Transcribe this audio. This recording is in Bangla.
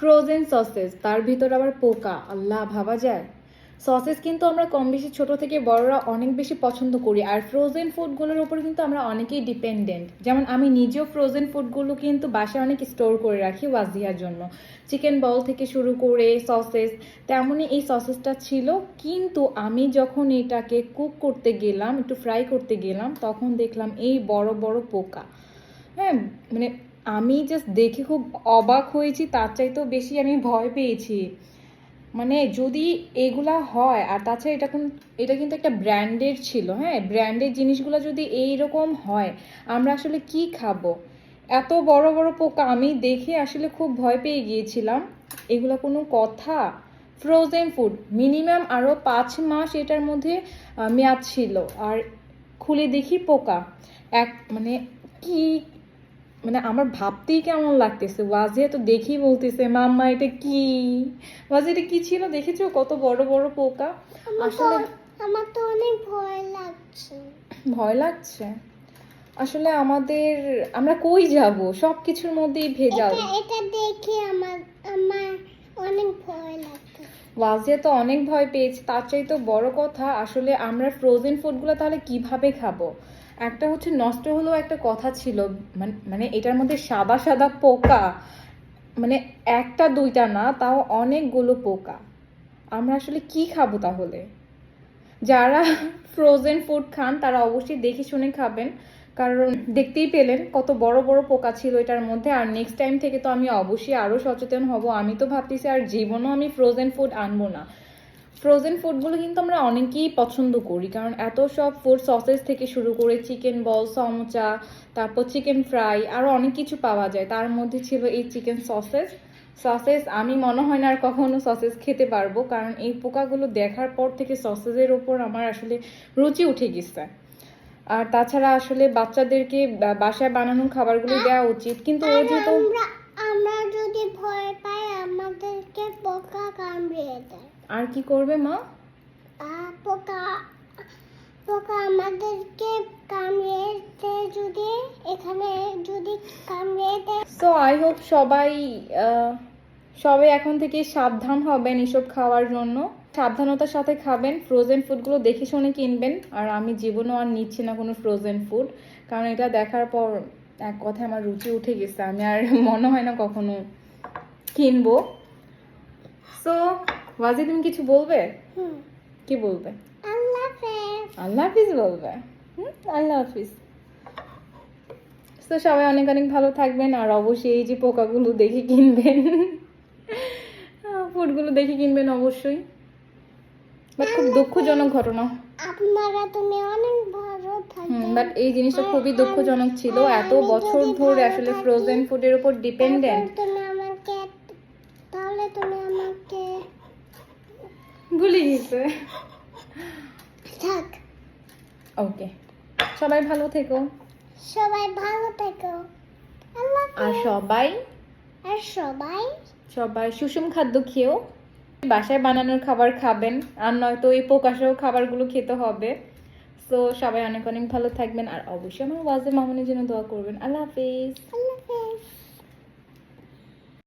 ফ্রোজেন সসেস তার ভিতর আবার পোকা, আল্লাহ, ভাবা যায়। সসেস কিন্তু আমরা কম বেশি ছোটো থেকে বড়রা অনেক বেশি পছন্দ করি। আর ফ্রোজেন ফুডগুলোর উপর কিন্তু আমরা অনেকেই ডিপেন্ডেন্ট যেমন আমি নিজেও ফ্রোজেন ফুডগুলো কিন্তু বাসায় অনেক স্টোর করে রাখি ওয়াজিয়ার জন্য। চিকেন বল থেকে শুরু করে সসেস তেমনই এই সসেসটা ছিল। কিন্তু আমি যখন এটাকে কুক করতে গেলাম, একটু ফ্রাই করতে গেলাম, তখন দেখলাম এই বড় বড় পোকা। হ্যাঁ মানে আমি জাস্ট দেখে খুব অবাক হয়েছি, তার চাইতেও বেশি আমি ভয় পেয়েছি। মানে যদি এগুলা হয়, আর তাছাড়া এটা কোন এটা কিন্তু একটা ব্র্যান্ডের ছিল হ্যাঁ? ব্র্যান্ডের জিনিসগুলো যদি এই রকম হয়, আমরা আসলে কি খাব? এত বড় বড় পোকা, আমি দেখে আসলে খুব ভয় পেয়ে গিয়েছিলাম। এগুলো কোনো কথা? ফ্রোজেন ফুড মিনিমাম আরও পাঁচ মাস এটার মধ্যে মেয়াদ ছিল। আর খুলে দেখি পোকা। এক মানে কি মানে আমার ভাবতেই কেমন লাগতেছে। ওয়াজিয়া তো দেখেই বলতেছে মাম্মা এটা কি? ওয়াজিয়া এটা কি ছিল? দেখেছ? কত বড় বড় পোকা? আসলে আমার তো অনেক ভয় লাগছে। ভয় লাগছে? আসলে আমাদের আমরা কই যাব? সব কিছুর মধ্যেই ভেজাল। এটা এটা দেখে আমার আমার অনেক ভয় লাগছে। ওয়াজিয়া তো অনেক ভয় পেয়েছে তার চাইতে বড় কথা আসলে আমরা ফ্রোজেন ফুডগুলো তাহলে কীভাবে খাব? একটা হচ্ছে নষ্ট হলেও একটা কথা ছিল মানে এটার মধ্যে সাদা সাদা পোকা মানে একটা দুইটা না, তাও অনেকগুলো পোকা। আমরা আসলে কি খাব তাহলে? যারা ফ্রোজেন ফুড খান, তারা অবশ্যই দেখে শুনে খাবেন। কারণ দেখতেই পেলেন কত বড় বড় পোকা ছিল এটার মধ্যে। আর নেক্সট টাইম থেকে তো আমি অবশ্যই আরও সচেতন হব। আমি তো ভাবতেছি আর জীবনও আমি ফ্রোজেন ফুড আনব না। ফ্রোজেন ফুডগুলো কিন্তু আমরা অনেকেই পছন্দ করি। কারণ এত সব ফুড সসেস থেকে শুরু করে চিকেন বল সমোচা, তারপর চিকেন ফ্রাই আরও অনেক কিছু পাওয়া যায়। তার মধ্যে ছিল এই চিকেন সসেস সসেস আমি মনে হয় না আর কখনো সসেস খেতে পারব, কারণ এই পোকাগুলো দেখার পর থেকে সসেসের ওপর আমার আসলে রুচি উঠে গেছে। আর তাছাড়া আসলে বাচ্চাদেরকে বাসায় বানানো খাবারগুলো দেওয়া উচিত। কিন্তু ও যেহেতু আর কি করবে মা? পোকা পোকা আমাদেরকে কামড়িয়ে দেয় যদি এখানে যদি কামড়িয়ে দেয় সো আই হোপ সবাই সবাই এখন থেকে সাবধান হবেন এসব খাওয়ার জন্য। সাবধানতার সাথে খাবেন ফ্রোজেন ফুডগুলো দেখে শুনে কিনবেন। আর আমি জীবনও আর নিচ্ছি না কোনো ফ্রোজেন ফুড কারণ এটা দেখার পর এক কথায় আমার রুচি উঠে গেছে। আমি আর মনে হয় না কখনো কিনবো। সো ওয়াজি তুমি কিছু বলবে? কি বলবে? আল্লাহ হাফেজ। আল্লাহ হাফিজ বলবে? হুম আল্লাহ হাফিজ। তো সবাই অনেক অনেক ভালো থাকবেন আর অবশ্যই এই যে পোকাগুলো দেখে কিনবেন। ফুডগুলো দেখে কিনবেন অবশ্যই। বাট খুব দুঃখজনক ঘটনা। আপনারা তুমি অনেক ভালো হুম থাকবে বাট এই জিনিসটা খুবই দুঃখজনক ছিল। এত বছর ধরে আসলে ফ্রোজেন ফুডের উপর ডিপেন্ডেন্ট তুমি আমাকে তাহলে তুমি আমাকে ভুলে গেছে। থাক। ওকে সবাই ভালো থেকো। সবাই ভালো থেকো। আর সবাই? আর সবাই? সবাই সুষম খাদ্য খেয়েও বাসায় বানানোর খাবার খাবেন আর নয়তো এই প্রকাশেও খাবারগুলো খেতে হবে। তো সবাই অনেক অনেক ভালো থাকবেন আর অবশ্যই আমার ওয়াজে মামুনের জন্য দোয়া করবেন। আল্লাহ হাফিজ।